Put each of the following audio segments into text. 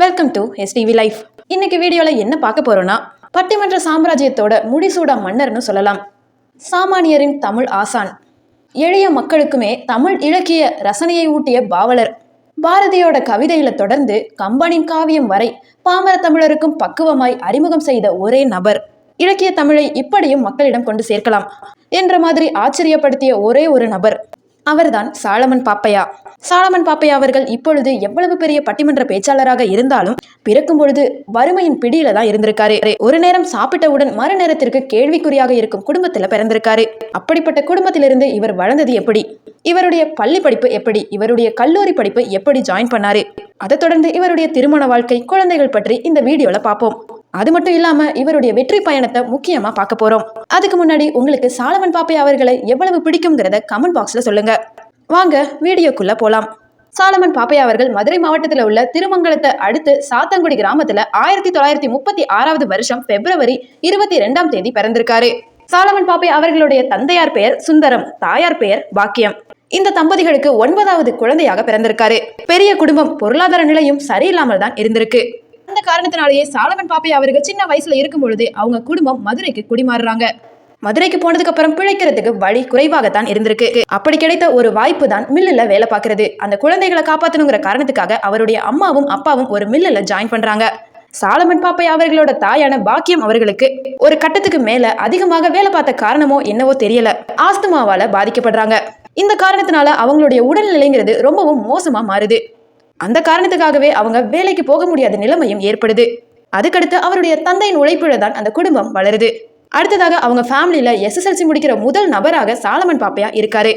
Welcome to STV life இன்னைக்கு வீடியோவில் என்ன பார்க்க போகிறோன்னா பட்டிமன்ற சாம்ராஜ்யத்தோட முடிசூடா மன்னர்னு சொல்லலாம். சாமானியரின் தமிழ் ஆசான். எளிய மக்களுக்குமே தமிழ் இலக்கிய ரசனையை ஊட்டிய பாவலர். பாரதியோட கவிதையில தொடர்ந்து கம்பனின் காவியம் வரை பாமர தமிழருக்கும் பக்குவமாய் அறிமுகம் செய்த ஒரே நபர். இலக்கிய தமிழை இப்படியும் மக்களிடம் கொண்டு சேர்க்கலாம் என்ற மாதிரி ஆச்சரியப்படுத்திய ஒரே ஒரு நபர். அவர்தான் சாலமன் பாப்பையா. சாலமன் பாப்பையா அவர்கள் இப்பொழுது எவ்வளவு பெரிய பட்டிமன்ற பேச்சாளராக இருந்தாலும் பிறக்கும் பொழுது வறுமையின் பிடியில தான் இருந்திருக்காரு. ஒரு நேரம் சாப்பிட்டவுடன் மறு நேரத்திற்கு கேள்விக்குறியாக இருக்கும் குடும்பத்துல பிறந்திருக்காரு. அப்படிப்பட்ட குடும்பத்திலிருந்து இவர் வளர்ந்தது எப்படி? இவருடைய பள்ளி படிப்பு எப்படி? இவருடைய கல்லூரி படிப்பு எப்படி ஜாயின் பண்ணாரு? அதை தொடர்ந்து இவருடைய திருமண வாழ்க்கை குழந்தைகள் பற்றி இந்த வீடியோல பார்ப்போம். அது மட்டும் இல்லாம இவருடைய வெற்றி பயணத்தை முக்கியமா பார்க்க போறோம். அதுக்கு முன்னாடி உங்களுக்கு சாலமன் பாப்பை அவர்களை எவ்வளவு பிடிக்குங்கிறத கமெண்ட் பாக்ஸ்ல சொல்லுங்க. வாங்க வீடியோக்குள்ள போலாம். சாலமன் பாப்பையா அவர்கள் மதுரை மாவட்டத்தில் உள்ள திருமங்கலத்தை அடுத்து சாத்தங்குடி கிராமத்துல ஆயிரத்தி தொள்ளாயிரத்தி முப்பத்தி ஆறாவது வருஷம் பிப்ரவரி இருபத்தி ரெண்டாம் தேதி பிறந்திருக்காரு. சாலமன் பாப்பை அவர்களுடைய தந்தையார் பெயர் சுந்தரம் தாயார் பெயர் பாக்கியம். இந்த தம்பதிகளுக்கு ஒன்பதாவது குழந்தையாக பிறந்திருக்காரு. பெரிய குடும்பம் பொருளாதார நிலையும் சரியில்லாமல் தான் இருந்திருக்கு. அந்த காரணத்தினாலேயே சாலமன் பாப்பை அவர்கள் சின்ன வயசுல இருக்கும் பொழுதே அவங்க குடும்பம் மதுரைக்கு குடிமாறுறாங்க. மதுரைக்கு போனதுக்கு அப்புறம் பிழைக்கிறதுக்கு வழி குறைவாகத்தான் இருந்திருக்கு. அப்படி கிடைத்த ஒரு வாய்ப்பு தான் மில்லுல வேலை பார்க்கறது. அந்த குழந்தைகளை காப்பாத்தணுங்கிற காரணத்துக்காக அவருடைய அம்மாவும் அப்பாவும் ஒரு மில்லுல ஜாயின் பண்றாங்க. சாலமன் பாப்பை அவர்களோட தாயான பாக்கியம் அவர்களுக்கு. ஒரு கட்டத்துக்கு மேல அதிகமாக வேலை பார்த்த காரணமோ என்னவோ தெரியல. ஆஸ்துமாவால பாதிக்கப்படுறாங்க. இந்த காரணத்தினால அவங்களுடைய உடல்நிலைங்கிறது ரொம்பவும் மோசமா மாறுது. அந்த காரணத்துக்காகவே அவங்க வேலைக்கு போக முடியாத நிலைமையும் ஏற்படுது. அதுக்கடுத்து அவருடைய தந்தையின் உழைப்புல தான் அந்த குடும்பம் வளருது. அடுத்ததாக அவங்க ஃபேமிலியில எஸ்எஸ்எல்சி முடிக்கிற முதல் நபராக சாலமன் பாப்பையா இருக்காரு.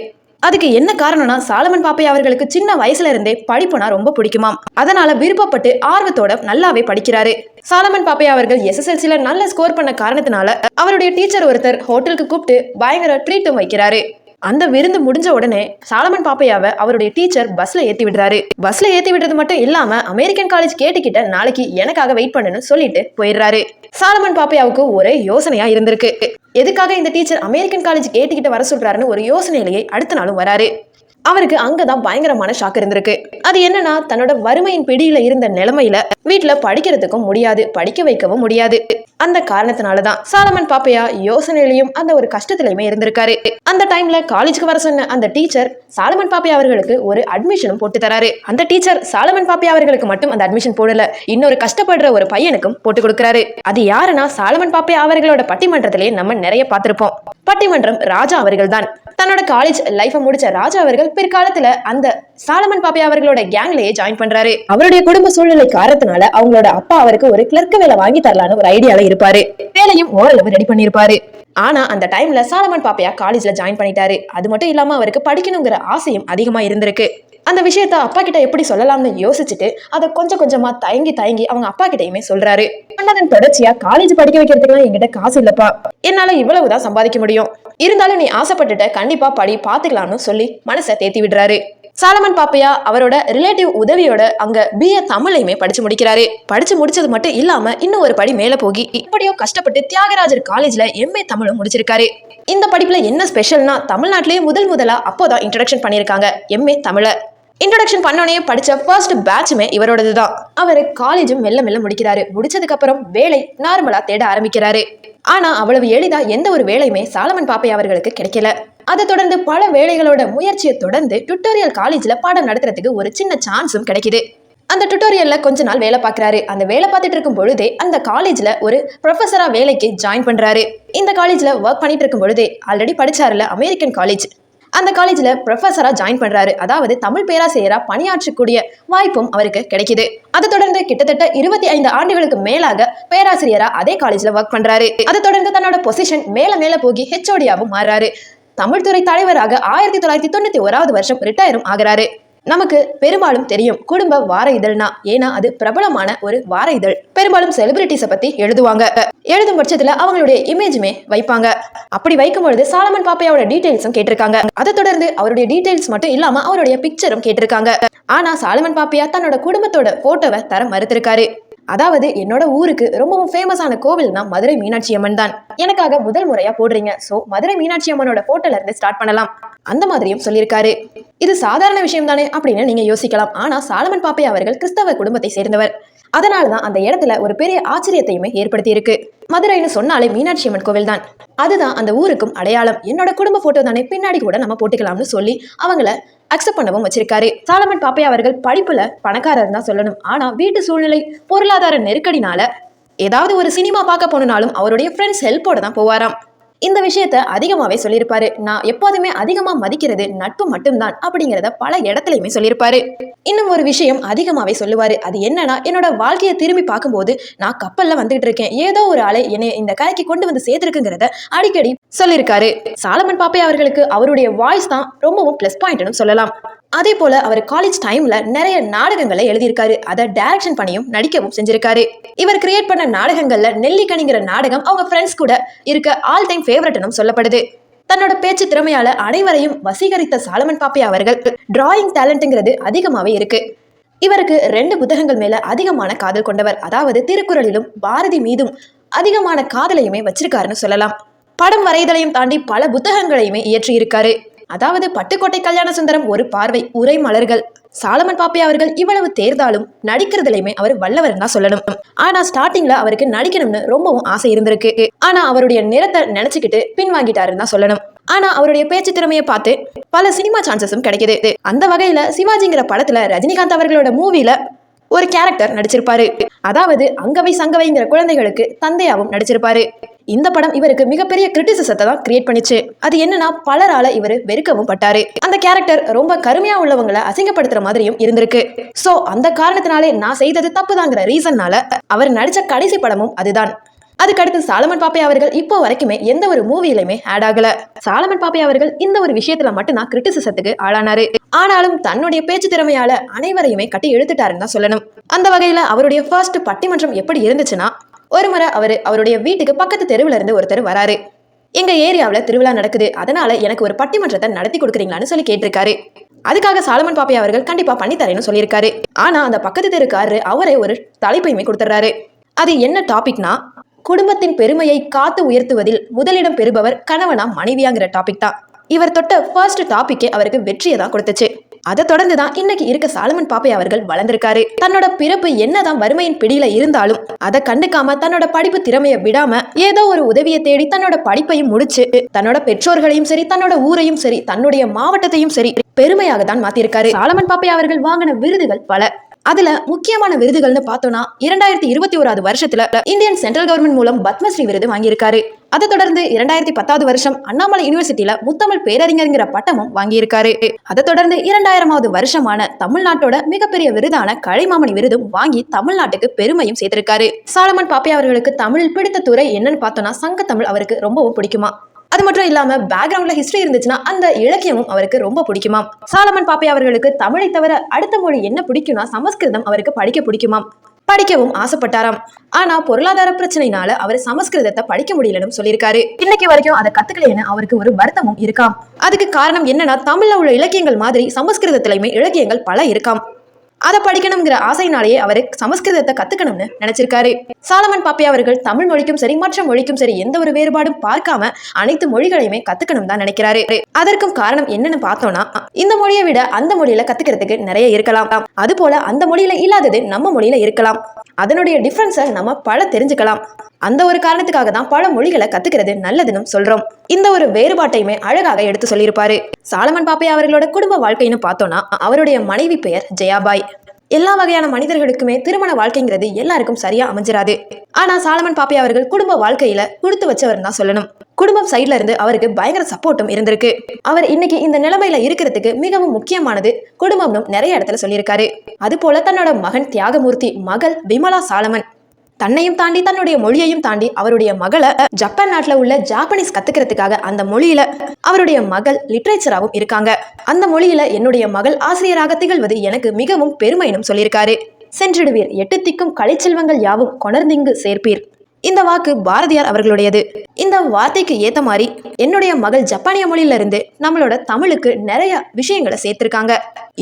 அதுக்கு என்ன காரணம்னா சாலமன் பாப்பையா அவர்களுக்கு சின்ன வயசுல இருந்தே படிப்புனா ரொம்ப பிடிக்குமாம். அதனால விருப்பப்பட்டு ஆர்வத்தோட நல்லாவே படிக்கிறாரு. சாலமன் பாப்பையா அவர்கள் எஸ்எஸ்எல்சியில் நல்ல ஸ்கோர் பண்ண காரணத்தினால அவருடைய டீச்சர் ஒருத்தர் ஹோட்டலுக்கு கூப்பிட்டு பயங்கர ட்ரீட்டும் வைக்கிறாரு. அந்த விருந்து முடிஞ்ச உடனே சாலமன் பாப்பையாவை அவருடைய டீச்சர் பஸ்ல ஏத்தி விடுறாரு. பஸ்ல ஏத்தி விடுறது மட்டும் இல்லாம அமெரிக்கன் காலேஜ் கேட்டுக்கிட்ட நாளைக்கு எனக்காக வெயிட் பண்ணுன்னு சொல்லிட்டு போயிடுறாரு. சாலமன் பாப்பையாவுக்கு ஒரே யோசனையா இருந்திருக்கு. எதுக்காக இந்த டீச்சர் அமெரிக்கன் காலேஜ் கேட்டுக்கிட்ட வர சொல்றாருன்னு ஒரு யோசனையிலேயே அடுத்த நாளும் வராரு. அவருக்கு அங்கதான் பயங்கரமான ஷாக் இருந்திருக்கு. அது என்னன்னா தன்னோட வறுமையின் பிடியில இருந்த நிலைமையில வீட்டுல படிக்கிறதுக்கும் முடியாது படிக்க வைக்கவும் முடியாது. அந்த காரணத்தினால தான் சாலமன் பாப்பையா யோசனையிலையும் அந்த ஒரு கஷ்டத்திலையுமே இருந்திருக்காரு. அந்த டைம்ல காலேஜுக்கு வர சொன்ன அந்த டீச்சர் சாலமன் பாப்பையா அவர்களுக்கு ஒரு அட்மிஷனும் போட்டு தராரு. அந்த டீச்சர் சாலமன் பாப்பையா அவர்களுக்கு மட்டும் அந்த அட்மிஷன் போடல. இன்னொரு கஷ்டப்படுற ஒரு பையனுக்கும் போட்டு கொடுக்கறாரு. அது யாருன்னா சாலமன் பாப்பையா அவர்களோட பட்டிமன்றத்திலேயே நம்ம நிறைய பார்த்திருப்போம். பட்டிமன்றம் ராஜா அவர்கள் தான் தன்னோட காலேஜ் லைஃபை முடிச்ச ராஜா அவர்கள் பிற்காலத்துல அந்த சாலமன் பாப்பியா அவர்களோட கேங்லயே ஜாயின் பண்றாரு. அவருடைய குடும்ப சூழ்நிலை காரணத்தினால அவங்களோட அப்பா அவருக்கு ஒரு கிளர்க்கு வேலை வாங்கி தரலான்னு ஒரு ஐடியால இருப்பாரு. வேலையும் ஓரளவு ரெடி பண்ணிருப்பாரு ஆனா அந்த டைம்ல சாலமன் பாப்பையா காலேஜ்ல ஜாயின் பண்ணிட்டாரு. அது மட்டும் இல்லாம அவருக்கு படிக்கணுங்கிற ஆசையும் அதிகமா இருந்திருக்கு. அந்த விஷயத்த அப்பா கிட்ட எப்படி சொல்லலாம்னு யோசிச்சுட்டு அதை கொஞ்சம் கொஞ்சமா தயங்கி தயங்கி அவங்க அப்பா கிட்டயுமே சொல்றாரு. அதன் தொடர்ச்சியா காலேஜ் படிக்க வைக்கிறதுக்குலாம் என்கிட்ட காசு இல்லப்பா. என்னால இவ்வளவுதான் சம்பாதிக்க முடியும். இருந்தாலும் நீ ஆசைப்பட்டுட்ட கண்டிப்பா படி பாத்துக்கலாம்னு சொல்லி மனசை தேத்தி விடுறாரு. சாலமன் பாப்பையா அவரோட ரிலேட்டிவ் உதவியோட அங்க பிஏ தமிழையுமே படிச்சு முடிக்கிறாரு. படிச்சு முடிச்சது மட்டும் இல்லாம இன்னும் ஒரு படி மேல போகி இப்படியோ கஷ்டப்பட்டு தியாகராஜர் காலேஜ்ல எம்ஏ தமிழும் முடிச்சிருக்காரு. இந்த படிப்புல என்ன ஸ்பெஷல்னா தமிழ்நாட்டிலேயே முதல் முதலா அப்போதான் இன்ட்ரடக்ஷன் பண்ணியிருக்காங்க எம்ஏ தமிழ. இன்ட்ரடக்ஷன் பண்ணோடனே படிச்ச ஃபர்ஸ்ட் பேட்சுமே இவரோடது தான் அவர் காலேஜும் மெல்ல மெல்ல முடிக்கிறாரு. முடிச்சதுக்கு அப்புறம் வேலை நார்மலா தேட ஆரம்பிக்கிறாரு. ஆனா அவ்வளவு எளிதா எந்த ஒரு வேலையுமே சாலமன் பாப்பை அவர்களுக்கு கிடைக்கல. அதை தொடர்ந்து பல வேலைகளோட முயற்சியை தொடர்ந்து டுட்டோரியல் காலேஜ்ல பாடம் நடத்துறதுக்கு ஒரு சின்ன சான்ஸும் கிடைக்குது. அந்த டுட்டோரியல்ல கொஞ்ச நாள் வேலை பார்க்கறாரு. அந்த வேலை பார்த்துட்டு இருக்கும் பொழுதே அந்த காலேஜ்ல ஒரு ப்ரொஃபஸரா வேலைக்கு ஜாயின் பண்றாரு. இந்த காலேஜ்ல ஒர்க் பண்ணிட்டு இருக்கும் பொழுதே ஆல்ரெடி படிச்சாருல அமெரிக்கன் காலேஜ் அந்த காலேஜில் ப்ரொஃபஸராக ஜாயின் பண்ணுறாரு அதாவது தமிழ் பேராசிரியராக பணியாற்றக்கூடிய வாய்ப்பும் அவருக்கு கிடைக்குது. அதை தொடர்ந்து கிட்டத்தட்ட இருபத்தி ஐந்து ஆண்டுகளுக்கு மேலாக பேராசிரியராக அதே காலேஜில் ஒர்க் பண்ணுறாரு அதை தொடர்ந்து தன்னோட பொசிஷன் மேலே மேலே போகி ஹெச்ஓடியாகவும் மாறுறாரு. தமிழ்துறை தலைவராக ஆயிரத்தி தொள்ளாயிரத்தி தொண்ணூற்றி ஓராவது வருஷம் ரிட்டையரும் ஆகிறாரு. நமக்கு பெரும்பாலும் தெரியும். குடும்ப வார இதழ்னா ஏன்னா அது பிரபலமான ஒரு வார இதழ். பெரும்பாலும் செலிபிரிட்டிஸை பத்தி எழுதுவாங்க. எழுதும் பட்சத்துல அவங்களுடைய இமேஜுமே வைப்பாங்க. அப்படி வைக்கும் பொழுது சாலமன் பாப்பையாவோட டீடைல்ஸும் கேட்டிருக்காங்க. அதை தொடர்ந்து அவருடைய டீடைல்ஸ் மட்டும் இல்லாம அவருடைய பிக்சரும் கேட்டிருக்காங்க. ஆனா சாலமன் பாப்பையா தன்னோட குடும்பத்தோட போட்டோவை தர மறுத்திருக்காரு. அதாவது என்னோட ஊருக்கு ரொம்பவும் ஃபேமஸான கோவில்னா மதுரை மீனாட்சி அம்மன் தான். எனக்காக முதல் முறையா போடுறீங்க. சோ மதுரை மீனாட்சி அம்மனோட போட்டோல இருந்து ஸ்டார்ட் பண்ணலாம். அந்த மாதிரியும் சொல்லியிருக்காரு. இது சாதாரண விஷயம் தானே அப்படின்னு நீங்க யோசிக்கலாம். ஆனா சாலமன் பாப்பை அவர்கள் கிறிஸ்தவ குடும்பத்தை சேர்ந்தவர். அதனால தான் அந்த இடத்துல ஒரு பெரிய ஆச்சரியத்தையுமே ஏற்படுத்தி இருக்கு மதுரைன்னு சொன்னாலே மீனாட்சி அம்மன் கோவில் தான். அதுதான் அந்த ஊருக்கும் அடையாளம். என்னோட குடும்ப போட்டோ தானே பின்னாடி கூட நம்ம போட்டுக்கலாம்னு சொல்லி அவங்கள அக்செப்ட் பண்ணவும் வச்சிருக்காரு. சாலமன் பாப்பையா அவர்கள் படிப்புல பணக்காரர் தான் சொல்லணும். ஆனா வீட்டு சூழ்நிலை பொருளாதார நெருக்கடினால ஏதாவது ஒரு சினிமா பார்க்க போனாலும் அவருடைய ஃப்ரெண்ட்ஸ் ஹெல்ப்போட தான் போவாராம். இந்த விஷயத்த அதிகமாவே சொல்லியிருப்பாரு. நான் எப்போதுமே அதிகமா மதிக்கிறது நட்பு மட்டும்தான் அப்படிங்கிறத பல இடத்துலயுமே சொல்லியிருப்பாரு. இன்னும் ஒரு விஷயம் அதிகமாவே சொல்லுவாரு. அது என்னன்னா என்னோட வாழ்க்கையை திரும்பி பார்க்கும்போது நான் கப்பல்ல வந்துகிட்டு இருக்கேன். ஏதோ ஒரு அலை என்னை இந்த கரைக்கு கொண்டு வந்து சேர்த்திருக்குங்கிறத அடிக்கடி சொல்லியிருக்காரு. சாலமன் பாப்பே அவர்களுக்கு அவருடைய வாய்ஸ் தான் ரொம்பவும் ப்ளஸ் பாயிண்ட்னு சொல்லலாம். அதே போல அவர் காலேஜ் டைம்ல நிறைய நாடகங்களை எழுதியிருக்காரு. அதை டைரக்ஷன் பண்ணியும் நடிக்கவும் செஞ்சிருக்காரு. இவர் கிரியேட் பண்ண நாடகங்கள்ல நெல்லிக்கனிங்கிற நாடகம் அவங்க ஃப்ரெண்ட்ஸ் கூட இருக்க ஆல் டைம் ஃபேவரட்னும் சொல்லப்படுது. தன்னோட பேச்சு திறமையால அனைவரையும் வசீகரித்த சாலமன் பாப்பே அவர்கள் டிராயிங் டேலண்ட்ங்கிறது அதிகமாகவே இருக்கு. இவருக்கு ரெண்டு புத்தகங்கள் மேல அதிகமான காதல் கொண்டவர் அதாவது திருக்குறளிலும் பாரதி மீதும் அதிகமான காதலையுமே வச்சிருக்காருன்னு சொல்லலாம். படம் வரைதலையும் தாண்டி பல புத்தகங்களையுமே இயற்றியிருக்காரு. அதாவது பட்டுக்கோட்டை கல்யாண சுந்தரம் ஒரு பார்வை உரை மலர்கள். சாலமன் பாப்பே அவர்கள் இவ்வளவு தேர்ந்தாலும் நடிக்கிறதுலையுமே அவர் வல்லவர் தான் சொல்லணும். ஆனா ஸ்டார்டிங்ல அவருக்கு நடிக்கணும்னு ரொம்பவும் ஆசை இருந்திருக்கு. ஆனா அவருடைய நிறத்தை நினைச்சுக்கிட்டு பின்வாங்கிட்டாருன்னு தான் சொல்லணும். ஆனா அவருடைய பேச்சு திறமையை பார்த்து பல சினிமா சான்சஸும் கிடைக்குது. அந்த வகையில சிவாஜிங்கிற படத்துல ரஜினிகாந்த் அவர்களோட மூவில ஒரு கேரக்டர் நடிச்சிருப்பாரு. அதாவது அங்கவை சங்கவைங்கிற குழந்தைகளுக்கு தந்தையாவும் நடிச்சிருப்பாரு. இந்த படம் இவருக்கு மிகப்பெரிய கிரிட்டிசிசத்தை தான் கிரியேட் பண்ணிச்சு. அது என்னன்னா பலரால இவர் வெறுக்கவும் பட்டாரு. அந்த கேரக்டர் ரொம்ப கருமையா உள்ளவங்களை அசிங்கப்படுத்துற மாதிரியும் இருந்திருக்கு. சோ அந்த காரணத்தினாலே நான் செய்தது தப்புதாங்கிற ரீசன்னால அவர் நடிச்ச கடைசி படமும் அதுதான். அதுக்கடுத்து சாலமன் பாப்பே அவர்கள் இப்போ வரைக்குமே எந்த ஒரு மூவியிலுமே ஆட் ஆகல. சாலமன் பாப்பே அவர்கள் இந்த ஒரு விஷயத்துல மட்டும்தான் கிரிட்டிசிசத்துக்கு ஆளானாரு. ஆனாலும் தன்னுடைய பேச்சு திறமையால அனைவரையுமே கட்டி எழுத்துட்டாருன்னு தான் சொல்லணும். அந்த வகையில அவருடைய ஃபர்ஸ்ட் பட்டிமன்றம் எப்படி இருந்துச்சுன்னா ஒரு முறை அவர் அவருடைய வீட்டுக்கு பக்கத்து தெருவில் இருந்து ஒருத்தர் வராரு. எங்க ஏரியாவில் திருவிழா நடக்குது. அதனால எனக்கு ஒரு பட்டிமன்றத்தை நடத்தி கொடுக்குறீங்களான்னு சொல்லி கேட்டிருக்காரு. அதுக்காக சாலமன் பாப்பை அவர்கள் கண்டிப்பா பண்ணி தரேன்னு சொல்லியிருக்காரு. ஆனா அந்த பக்கத்து தெருக்காரரு அவரே ஒரு தலைப்பையுமே கொடுத்துட்றாரு. அது என்ன டாபிக்னா குடும்பத்தின் பெருமையை காத்து உயர்த்துவதில் முதலிடம் பெறுபவர் கணவனா மனைவியாங்கிற டாபிக் தான். இவர் தொட்ட ஃபர்ஸ்ட் டாபிக்கே அவருக்கு வெற்றியை தான் கொடுத்துச்சு. அதை தொடர்ந்து தான் இன்னைக்கு இருக்க சாலமன் பாப்பை அவர்கள் வளர்ந்திருக்காரு. தன்னோட பிறப்பு என்னதான் வறுமையின் பிடியில இருந்தாலும் அதை கண்டுக்காம தன்னோட படிப்பு திறமையை விடாம ஏதோ ஒரு உதவியை தேடி தன்னோட படிப்பையும் முடிச்சு தன்னோட பெற்றோர்களையும் சரி தன்னோட ஊரையும் சரி தன்னுடைய மாவட்டத்தையும் சரி பெருமையாக தான் மாத்திருக்காரு. சாலமன் பாப்பை அவர்கள் வாங்கின விருதுகள் பல. அதுல முக்கியமான விருதுகள்னு பார்த்தோம்னா இரண்டாயிரத்தி இருபத்தி ஓராவது வருஷத்துல இந்தியன் சென்ட்ரல் கவர்மெண்ட் மூலம் பத்மஸ்ரீ விருது வாங்கியிருக்காரு. அதை தொடர்ந்து இரண்டாயிரத்தி பத்தாவது வருஷம் அண்ணாமலை யூனிவர்சிட்டியில முத்தமிழ் பேரறிஞர்ங்கிற பட்டமும் வாங்கியிருக்காரு. அதை தொடர்ந்து இரண்டாயிரமாவது வருஷமான தமிழ்நாட்டோட மிகப்பெரிய விருதான கலைமாமணி விருதும் வாங்கி தமிழ்நாட்டுக்கு பெருமையும் சேர்த்திருக்காரு. சாலமன் பாப்பையா அவர்களுக்கு தமிழில் பிடித்த துறை என்னன்னு பார்த்தோம்னா சங்க தமிழ் அவருக்கு ரொம்பவும் பிடிக்குமா. அது மட்டும் இல்லாம பேக்ரவுண்ட்ல ஹிஸ்டரி இருந்துச்சுன்னா அந்த இலக்கியமும் அவருக்கு ரொம்ப பிடிக்குமாம் சாலமன் பாப்பை அவர்களுக்கு தமிழை தவிர அடுத்த மொழி என்ன பிடிக்கும்னா சமஸ்கிருதம் அவருக்கு படிக்க பிடிக்குமாம் படிக்கவும் ஆசைப்பட்டாராம். ஆனா பொருளாதார பிரச்சனைனால அவர் சமஸ்கிருதத்தை படிக்க முடியலன்னு சொல்லியிருக்காரு. இன்னைக்கு வரைக்கும் அதை கத்துக்கலைன்னு அவருக்கு ஒரு வருத்தமும் இருக்காம். அதுக்கு காரணம் என்னன்னா தமிழ்ல உள்ள இலக்கியங்கள் மாதிரி சமஸ்கிருதத்திலையுமே இலக்கியங்கள் பல இருக்காம். அதை படிக்கணுங்கிற ஆசையினாலேயே அவர் சமஸ்கிருதத்தை கத்துக்கணும்னு நினைச்சிருக்காரு. சாலமன் பாப்பே அவர்கள் தமிழ் மொழிக்கும் சரி மற்ற மொழிக்கும் சரி எந்த ஒரு வேறுபாடும் பார்க்காம அனைத்து மொழிகளையுமே கத்துக்கணும் தான் நினைக்கிறாரு. அதற்கும் காரணம் என்னன்னு பார்த்தோம்னா இந்த மொழியை விட அந்த மொழியில கத்துக்கிறதுக்கு நிறைய இருக்கலாம். அது போல அந்த மொழியில இல்லாதது நம்ம மொழியில இருக்கலாம். அதனுடைய டிஃபரன்ஸை நம்ம பல தெரிஞ்சுக்கலாம். அந்த ஒரு காரணத்துக்காக தான் பல மொழிகளை கத்துக்கிறது நல்லதுன்னு சொல்றோம். இந்த ஒரு வேறுபாட்டையுமே அழகாக எடுத்து சொல்லியிருப்பாரு. சாலமன் பாப்பை அவர்களோட குடும்ப வாழ்க்கைன்னு பார்த்தோம்னா அவருடைய மனைவி பெயர் ஜெயாபாய். எல்லா வகையான மனிதர்களுக்குமே திருமண வாழ்க்கைங்கிறது எல்லாருக்கும் சரியா அமைஞ்சிராது. ஆனா சாலமன் பாப்பை அவர்கள் குடும்ப வாழ்க்கையில கொடுத்து வச்சவர் தான் சொல்லணும். குடும்பம் சைட்ல இருந்து அவருக்கு பயங்கர சப்போர்ட்டும் இருந்திருக்கு. அவர் இன்னைக்கு இந்த நிலைமையில இருக்கிறதுக்கு மிகவும் முக்கியமானது குடும்பம்னு நிறைய இடத்துல சொல்லியிருக்காரு. அது போல தன்னோட மகன் தியாகமூர்த்தி மகள் விமலா சாலமன். தன்னையும் தாண்டி தன்னுடைய மொழியையும் தாண்டி அவருடைய மகளை ஜப்பான் நாட்டில் உள்ள ஜாப்பனீஸ் கத்துக்கிறதுக்காக அந்த மொழியில அவருடைய மகள் லிட்ரேச்சராகவும் இருக்காங்க. அந்த மொழியில என்னுடைய மகள் ஆசிரியராக திகழ்வது எனக்கு மிகவும் பெருமைனும் சொல்லியிருக்காரு. சென்றிடுவீர். எட்டு திக்கும் கலைச்செல்வங்கள் யாவும் கொணர்ந்திங்கு சேர்ப்பீர். இந்த வாக்கு பாரதியார் அவர்களுடையது. இந்த வார்த்தைக்கு ஏத்த மாதிரி என்னுடைய மகள் ஜப்பானிய மொழியில இருந்து நம்மளோட தமிழுக்கு நிறைய விஷயங்களை சேர்த்திருக்காங்க.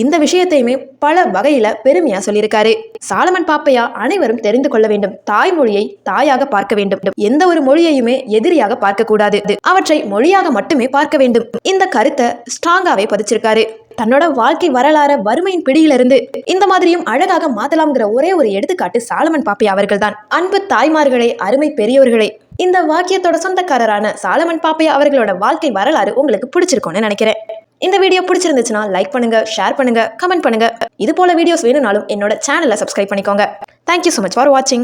இந்த விஷயத்தையுமே பல வகையில பெருமையா சொல்லியிருக்காரு. சாலமன் பாப்பையா அனைவரும் தெரிந்து கொள்ள வேண்டும். தாய்மொழியை தாயாக பார்க்க வேண்டும். எந்த ஒரு மொழியையுமே எதிரியாக பார்க்க கூடாது அவற்றை மொழியாக மட்டுமே பார்க்க வேண்டும். இந்த கருத்தை ஸ்ட்ராங்காவே பதிச்சிருக்காரு. தன்னோட வாழ்க்கை வரலாற வறுமையின் பிடியிலிருந்து இந்த மாதிரியும் அழகாக மாத்தலாம்ங்கிற ஒரே ஒரு எடுத்துக்காட்டு சாலமன் பாப்பையா அவர்கள்தான். அன்பு தாய்மார்களே அருமை பெரியோர்களே இந்த வாக்கியத்தோட சொந்தக்காரரான சாலமன் பாப்பையா அவர்களோட வாழ்க்கை வரலாறு உங்களுக்கு பிடிச்சிருக்கும்னு நினைக்கிறேன். இந்த வீடியோ பிடிச்சிருந்துச்சுன்னா லைக் பண்ணுங்க ஷேர் பண்ணுங்க கமெண்ட் பண்ணுங்க. இது போல வீடியோஸ் வேணும்னாலும் என்னோட சேனலை சப்ஸ்கிரைப் பண்ணிக்கோங்க. தேங்க்யூ ஸோ மச் ஃபார் வாட்சிங்